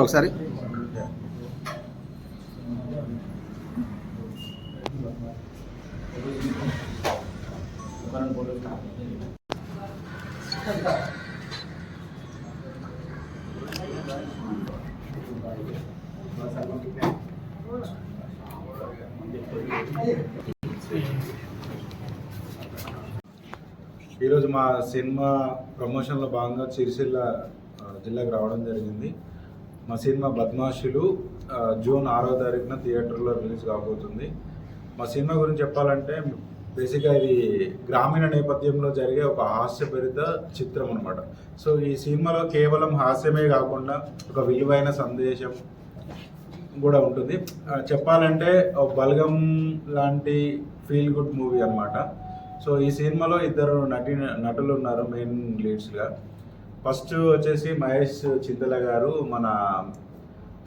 ఒకసారి ఈరోజు మా సినిమా ప్రమోషన్లో భాగంగా సిరిసిల్ల జిల్లాకు రావడం జరిగింది. మా సినిమా బద్మాషులు జూన్ ఆరో తారీఖున థియేటర్లో రిలీజ్ కాబోతుంది. మా సినిమా గురించి చెప్పాలంటే బేసిక్గా ఇది గ్రామీణ నేపథ్యంలో జరిగే ఒక హాస్యభరిత చిత్రం అనమాట సో ఈ సినిమాలో కేవలం హాస్యమే కాకుండా ఒక విలువైన సందేశం కూడా ఉంటుంది. చెప్పాలంటే బలగం లాంటి ఫీల్ గుడ్ మూవీ అన్నమాట. సో ఈ సినిమాలో ఇద్దరు నటి నటులు ఉన్నారు మెయిన్ లీడ్స్గా ఫస్ట్ వచ్చేసి మహేష్ చింతల గారు మన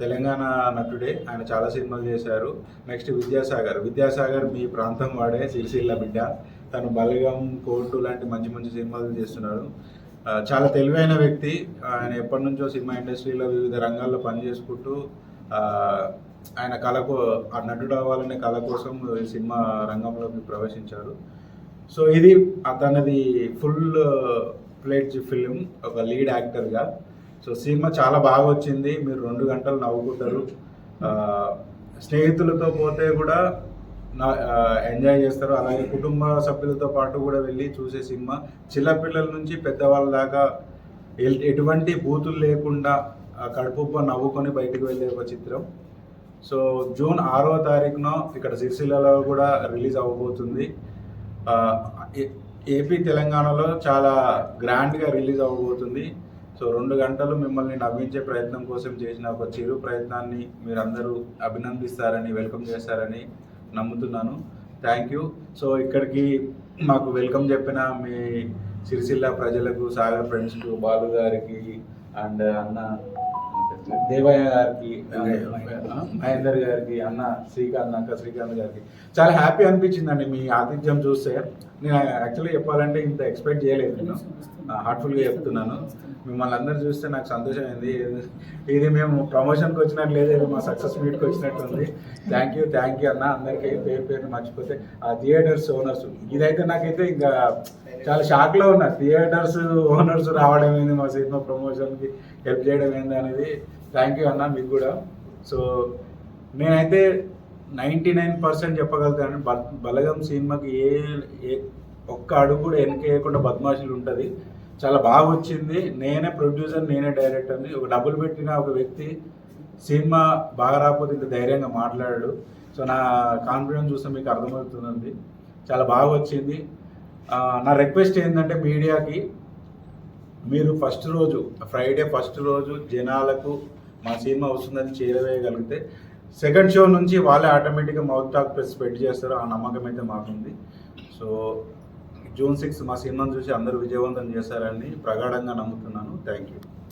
తెలంగాణ నటుడే. ఆయన చాలా సినిమాలు చేశారు. నెక్స్ట్ విద్యాసాగర్. విద్యాసాగర్ మీ ప్రాంతం వాడే సిరిసిల్ల బిడ్డ. తను బలగం కోర్టు లాంటి మంచి మంచి సినిమాలు చేస్తున్నాడు. చాలా తెలివైన వ్యక్తి. ఆయన ఎప్పటి నుంచో సినిమా ఇండస్ట్రీలో వివిధ రంగాల్లో పనిచేసుకుంటూ ఆయన కళకు ఆ నటుడు అవ్వాలనే కళ కోసం ఈ సినిమా రంగంలోకి ప్రవేశించాడు సో ఇది తనది ఫుల్ ప్లేట్ ఫిలిం ఒక లీడ్ యాక్టర్గా సో సినిమా చాలా బాగా వచ్చింది. మీరు రెండు గంటలు నవ్వుకుంటారు. స్నేహితులతో పోతే కూడా నా- ఎంజాయ్ చేస్తారు. అలాగే కుటుంబ సభ్యులతో పాటు కూడా వెళ్ళి చూసే సినిమా. చిన్నపిల్లల నుంచి పెద్దవాళ్ళ దాకా ఎటువంటి బూతులు లేకుండా కడుపుబ్బ నవ్వుకొని బయటకు వెళ్ళే ఒక చిత్రం. సో జూన్ ఆరో తారీఖున ఇక్కడ సిరిసిల్లలో కూడా రిలీజ్ అవ్వబోతుంది ఏపీ తెలంగాణలో చాలా గ్రాండ్గా రిలీజ్ అవ్వబోతుంది. సో రెండు గంటలు మిమ్మల్ని నవ్వించే ప్రయత్నం కోసం చేసిన ఒక చిరు ప్రయత్నాన్ని మీరందరూ అభినందిస్తారని వెల్కమ్ చేస్తారని నమ్ముతున్నాను. Thank you. సో ఇక్కడికి మాకు వెల్కమ్ చెప్పిన మీ సిరిసిల్ల ప్రజలకు సాగర్ ఫ్రెండ్స్కు బాలు గారికి అండ్ అన్న దేవయ్య గారికి మహేందర్ గారికి అన్న శ్రీకాంత్ అక్క శ్రీకాంత్ గారికి. చాలా హ్యాపీ అనిపించిందండి మీ ఆతిథ్యం చూస్తే. నేను యాక్చువల్లీ చెప్పాలంటే ఇంత ఎక్స్పెక్ట్ చేయలేదు నేను. హార్ట్ఫుల్గా చెప్తున్నాను. మిమ్మల్ని అందరు చూస్తే నాకు సంతోషం అయింది ఇది మేము ప్రమోషన్కి వచ్చినట్టు లేదు ఇది మా సక్సెస్ మీట్కి వచ్చినట్టు ఉంది థ్యాంక్ యూ థ్యాంక్ యూ అన్న. అందరికీ పేరు పేరు మర్చిపోతే ఆ థియేటర్స్ ఓనర్స్ ఇదైతే నాకైతే ఇంకా చాలా షాక్లో ఉన్నా. థియేటర్స్ ఓనర్స్ రావడం ఏంది? మా సినిమా ప్రమోషన్కి హెల్ప్ చేయడం ఏంది అనేది. థ్యాంక్ యూ అన్న మీకు కూడా. సో నేనైతే నైంటీ నైన్ పర్సెంట్ చెప్పగలుగుతాను బలగం సినిమాకి ఏ ఏ ఒక్క అడుగు కూడా వెనకేయకుండా బద్మాషులు ఉంటుంది. చాలా బాగా వచ్చింది. నేనే ప్రొడ్యూసర్ నేనే డైరెక్టర్ని ఒక డబ్బులు పెట్టిన ఒక వ్యక్తి సినిమా బాగా రాకపోతే ఇంత ధైర్యంగా మాట్లాడాడు. సో నా కాన్ఫిడెన్స్ చూస్తే మీకు అర్థమవుతుంది చాలా బాగా వచ్చింది. నా రిక్వెస్ట్ ఏంటంటే మీడియాకి మీరు ఫస్ట్ రోజు ఫ్రైడే ఫస్ట్ రోజు జనాలకు మా సినిమా వస్తుందని చేరవేయగలిగితే సెకండ్ షో నుంచి వాళ్ళే ఆటోమేటిక్గా మౌత్ టాక్ స్ప్రెడ్ చేస్తారు. ఆ నమ్మకం అయితే మాకుంది. సో జూన్ సిక్స్ మా సినిమాను చూసి అందరూ విజయవంతం చేశారని ప్రగాఢంగా నమ్ముతున్నాను. Thank you